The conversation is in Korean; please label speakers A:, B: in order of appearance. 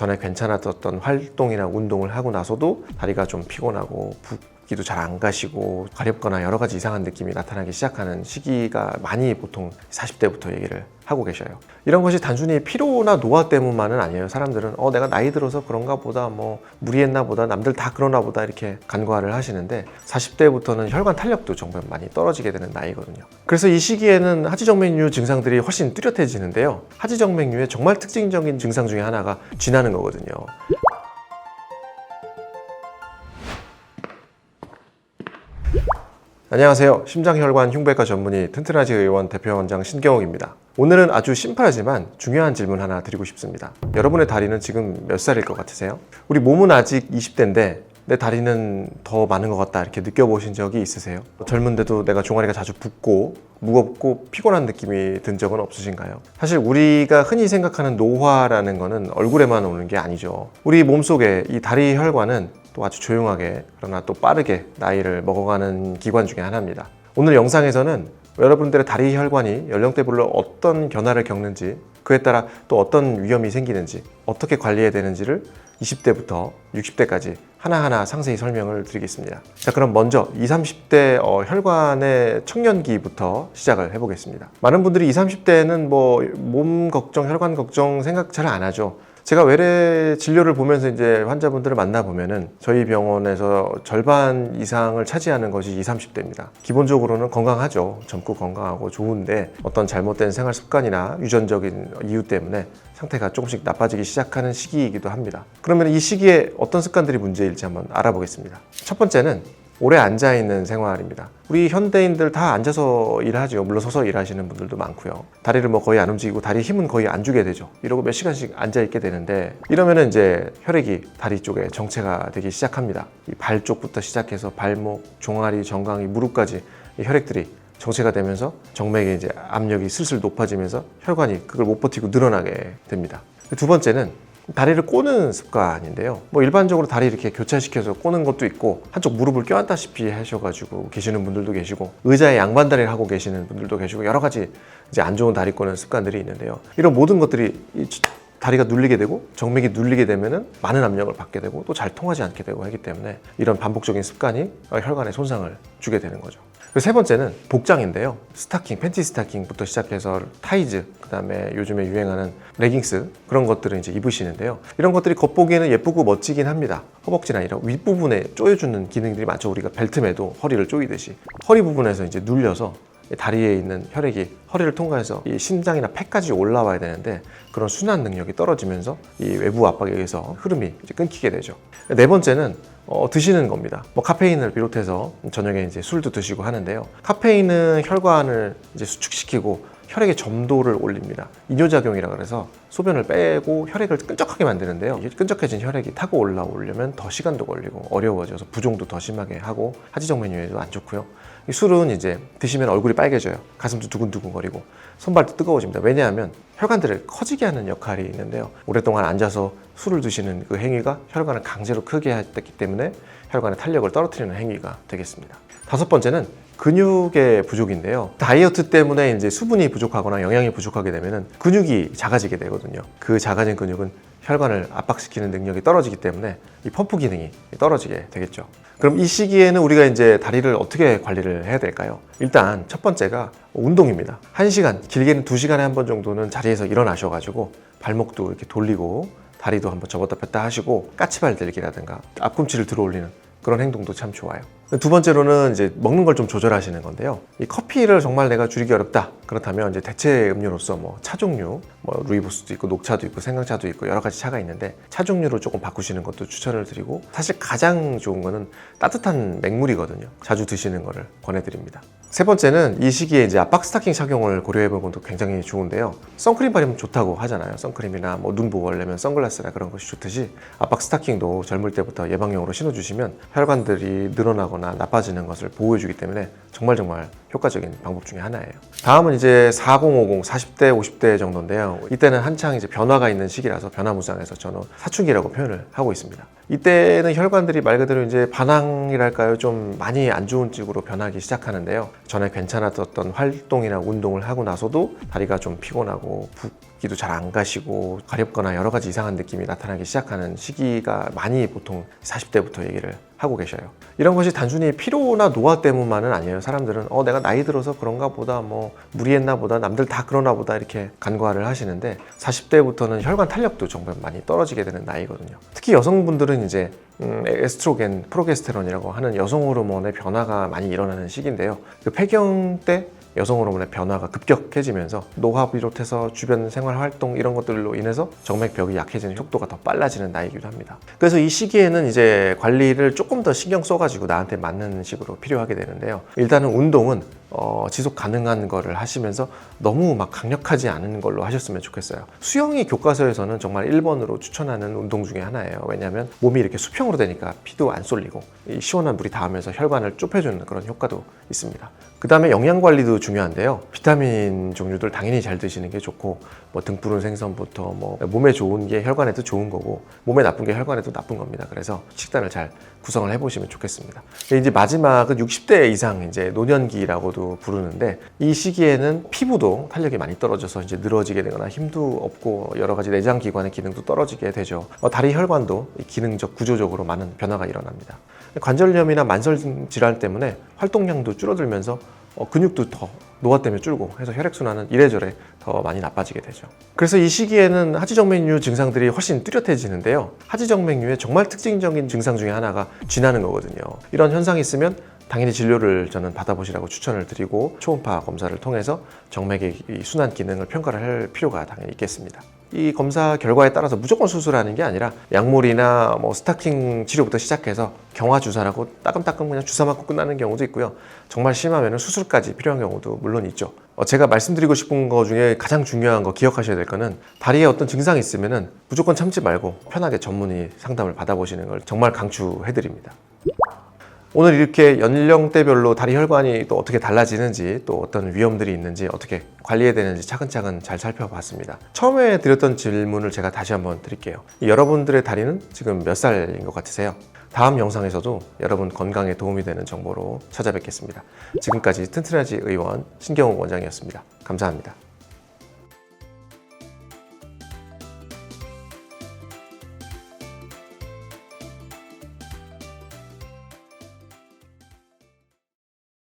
A: 전에 괜찮았던 활동이나 운동을 하고 나서도 다리가 좀 피곤하고 붓 기도 잘 안 가시고 가렵거나 여러 가지 이상한 느낌이 나타나기 시작하는 시기가 많이 보통 40대부터 얘기를 하고 계셔요. 이런 것이 단순히 피로나 노화 때문만은 아니에요. 사람들은 어 내가 나이 들어서 그런가 보다 뭐 무리했나 보다 남들 다 그러나 보다 이렇게 간과를 하시는데 40대부터는 혈관 탄력도 정말 많이 떨어지게 되는 나이거든요. 그래서 이 시기에는 하지정맥류 증상들이 훨씬 뚜렷해지는데요. 하지정맥류의 정말 특징적인 증상 중에 하나가 쥐나는 거거든요. 안녕하세요. 심장혈관 흉부외과 전문의 튼튼하지 의원 대표원장 신경욱입니다. 오늘은 아주 심플하지만 중요한 질문 하나 드리고 싶습니다. 여러분의 다리는 지금 몇 살일 것 같으세요? 우리 몸은 아직 20대인데 내 다리는 더 많은 것 같다 이렇게 느껴보신 적이 있으세요? 젊은데도 내가 종아리가 자주 붓고 무겁고 피곤한 느낌이 든 적은 없으신가요? 사실 우리가 흔히 생각하는 노화라는 거는 얼굴에만 오는 게 아니죠. 우리 몸속에 이 다리 혈관은 또 아주 조용하게 그러나 또 빠르게 나이를 먹어가는 기관 중에 하나입니다. 오늘 영상에서는 여러분들의 다리 혈관이 연령대별로 어떤 변화를 겪는지 그에 따라 또 어떤 위험이 생기는지 어떻게 관리해야 되는지를 20대부터 60대까지 하나하나 상세히 설명을 드리겠습니다. 자, 그럼 먼저 20, 30대 어, 혈관의 청년기부터 시작을 해보겠습니다. 많은 분들이 20, 30대는 뭐 몸 걱정, 혈관 걱정 생각 잘 안 하죠. 제가 외래 진료를 보면서 이제 환자분들을 만나 보면은 저희 병원에서 절반 이상을 차지하는 것이 20, 30대입니다. 기본적으로는 건강하죠. 젊고 건강하고 좋은데 어떤 잘못된 생활 습관이나 유전적인 이유 때문에 상태가 조금씩 나빠지기 시작하는 시기이기도 합니다. 그러면 이 시기에 어떤 습관들이 문제일지 한번 알아보겠습니다. 첫 번째는 오래 앉아 있는 생활입니다. 우리 현대인들 다 앉아서 일하죠. 물론 서서 일하시는 분들도 많고요. 다리를 뭐 거의 안 움직이고 다리 힘은 거의 안 주게 되죠. 이러고 몇 시간씩 앉아 있게 되는데 이러면은 이제 혈액이 다리 쪽에 정체가 되기 시작합니다. 이발 쪽부터 시작해서 발목, 종아리, 정강이, 무릎까지 이 혈액들이 정체가 되면서 정맥의 이제 압력이 슬슬 높아지면서 혈관이 그걸 못 버티고 늘어나게 됩니다. 두 번째는 다리를 꼬는 습관인데요. 뭐 일반적으로 다리 이렇게 교차시켜서 꼬는 것도 있고 한쪽 무릎을 껴안다시피 하셔가지고 계시는 분들도 계시고 의자에 양반다리를 하고 계시는 분들도 계시고 여러 가지 이제 안 좋은 다리 꼬는 습관들이 있는데요. 이런 모든 것들이 이 다리가 눌리게 되고 정맥이 눌리게 되면은 많은 압력을 받게 되고 또 잘 통하지 않게 되고 하기 때문에 이런 반복적인 습관이 혈관에 손상을 주게 되는 거죠. 세 번째는 복장인데요. 스타킹, 팬티 스타킹부터 시작해서 타이즈, 그다음에 요즘에 유행하는 레깅스 그런 것들을 이제 입으시는데요. 이런 것들이 겉보기에는 예쁘고 멋지긴 합니다. 허벅지나 이런 윗부분에 조여주는 기능들이 많죠. 우리가 벨트매도 허리를 조이듯이 허리 부분에서 이제 눌려서 다리에 있는 혈액이 허리를 통과해서 이 심장이나 폐까지 올라와야 되는데 그런 순환 능력이 떨어지면서 이 외부 압박에 의해서 흐름이 이제 끊기게 되죠. 네 번째는 어, 드시는 겁니다. 뭐 카페인을 비롯해서 저녁에 이제 술도 드시고 하는데요. 카페인은 혈관을 이제 수축시키고 혈액의 점도를 올립니다. 이뇨작용이라 그래서 소변을 빼고 혈액을 끈적하게 만드는데요. 이 끈적해진 혈액이 타고 올라오려면 더 시간도 걸리고 어려워져서 부종도 더 심하게 하고 하지정맥류에도 안 좋고요. 이 술은 이제 드시면 얼굴이 빨개져요. 가슴도 두근두근거리고 손발도 뜨거워집니다. 왜냐하면 혈관들을 커지게 하는 역할이 있는데요. 오랫동안 앉아서 술을 드시는 그 행위가 혈관을 강제로 크게 했기 때문에 혈관의 탄력을 떨어뜨리는 행위가 되겠습니다. 다섯 번째는 근육의 부족인데요. 다이어트 때문에 이제 수분이 부족하거나 영양이 부족하게 되면은 근육이 작아지게 되거든요. 그 작아진 근육은 혈관을 압박시키는 능력이 떨어지기 때문에 이 펌프 기능이 떨어지게 되겠죠. 그럼 이 시기에는 우리가 이제 다리를 어떻게 관리를 해야 될까요? 일단 첫 번째가 운동입니다. 1시간, 길게는 2시간에 한 번 정도는 자리에서 일어나셔가지고 발목도 이렇게 돌리고 다리도 한번 접었다 폈다 하시고 까치발 들기라든가 앞꿈치를 들어 올리는 그런 행동도 참 좋아요. 두 번째로는 이제 먹는 걸 좀 조절하시는 건데요. 이 커피를 정말 내가 줄이기 어렵다. 그렇다면 이제 대체 음료로서 뭐 차 종류, 뭐 루이보스도 있고 녹차도 있고 생강차도 있고 여러 가지 차가 있는데 차 종류로 조금 바꾸시는 것도 추천을 드리고 사실 가장 좋은 거는 따뜻한 맹물이거든요. 자주 드시는 거를 권해드립니다. 세 번째는 이 시기에 이제 압박 스타킹 착용을 고려해 보는 것도 굉장히 좋은데요. 선크림 바르면 좋다고 하잖아요. 선크림이나 뭐 눈 보호하려면 선글라스나 그런 것이 좋듯이 압박 스타킹도 젊을 때부터 예방용으로 신어주시면 혈관들이 늘어나거나 나빠지는 것을 보호해주기 때문에 정말 정말 효과적인 방법 중에 하나예요. 다음은 이제 4050, 40대, 50대 정도인데요. 이때는 한창 이제 변화가 있는 시기라서 변화무쌍해서 저는 사춘기라고 표현을 하고 있습니다. 이때는 혈관들이 말 그대로 이제 반항이랄까요? 좀 많이 안 좋은 쪽으로 변하기 시작하는데요. 전에 괜찮았던 활동이나 운동을 하고 나서도 다리가 좀 피곤하고 붓 기도 잘 안 가시고 가렵거나 여러 가지 이상한 느낌이 나타나기 시작하는 시기가 많이 보통 40대부터 얘기를 하고 계셔요. 이런 것이 단순히 피로나 노화 때문만은 아니에요. 사람들은 어 내가 나이 들어서 그런가 보다 뭐 무리했나 보다 남들 다 그러나 보다 이렇게 간과를 하시는데 40대부터는 혈관 탄력도 정말 많이 떨어지게 되는 나이거든요. 특히 여성분들은 이제 음, 에스트로겐, 프로게스테론이라고 하는 여성 호르몬의 변화가 많이 일어나는 시기인데요. 그 폐경 때 여성 호르몬의 변화가 급격해지면서 노화 비롯해서 주변 생활 활동 이런 것들로 인해서 정맥벽이 약해지는 속도가 더 빨라지는 나이기도 합니다. 그래서 이 시기에는 이제 관리를 조금 더 신경 써가지고 나한테 맞는 식으로 필요하게 되는데요. 일단은 운동은 어, 지속 가능한 거를 하시면서 너무 막 강력하지 않은 걸로 하셨으면 좋겠어요. 수영이 교과서에서는 정말 1번으로 추천하는 운동 중에 하나예요. 왜냐하면 몸이 이렇게 수평으로 되니까 피도 안 쏠리고 이 시원한 물이 닿으면서 혈관을 좁혀주는 그런 효과도 있습니다. 그 다음에 영양 관리도 중요한데요. 비타민 종류들 당연히 잘 드시는 게 좋고 뭐 등푸른 생선부터 뭐 몸에 좋은 게 혈관에도 좋은 거고 몸에 나쁜 게 혈관에도 나쁜 겁니다. 그래서 식단을 잘 구성을 해보시면 좋겠습니다. 이제 마지막은 60대 이상 이제 노년기라고도 부르는데 이 시기에는 피부도 탄력이 많이 떨어져서 이제 늘어지게 되거나 힘도 없고 여러 가지 내장 기관의 기능도 떨어지게 되죠. 어, 다리 혈관도 이 기능적 구조적으로 많은 변화가 일어납니다. 관절염이나 만성 질환 때문에 활동량도 줄어들면서 어, 근육도 더 노화 때문에 줄고 해서 혈액순환은 이래저래 더 많이 나빠지게 되죠. 그래서 이 시기에는 하지정맥류 증상들이 훨씬 뚜렷해지는데요. 하지정맥류의 정말 특징적인 증상 중에 하나가 쥐나는 거거든요. 이런 현상이 있으면 당연히 진료를 저는 받아보시라고 추천을 드리고 초음파 검사를 통해서 정맥의 이 순환 기능을 평가를 할 필요가 당연히 있겠습니다. 이 검사 결과에 따라서 무조건 수술하는 게 아니라 약물이나 뭐 스타킹 치료부터 시작해서 경화 주사라고 따끔따끔 그냥 주사 맞고 끝나는 경우도 있고요. 정말 심하면 수술까지 필요한 경우도 물론 있죠. 어, 제가 말씀드리고 싶은 거 중에 가장 중요한 거 기억하셔야 될 거는 다리에 어떤 증상이 있으면은 무조건 참지 말고 편하게 전문의 상담을 받아보시는 걸 정말 강추해드립니다. 오늘 이렇게 연령대별로 다리 혈관이 또 어떻게 달라지는지 또 어떤 위험들이 있는지 어떻게 관리해야 되는지 차근차근 잘 살펴봤습니다. 처음에 드렸던 질문을 제가 다시 한번 드릴게요. 여러분들의 다리는 지금 몇 살인 것 같으세요? 다음 영상에서도 여러분 건강에 도움이 되는 정보로 찾아뵙겠습니다. 지금까지 튼튼하지 의원 신경호 원장이었습니다. 감사합니다.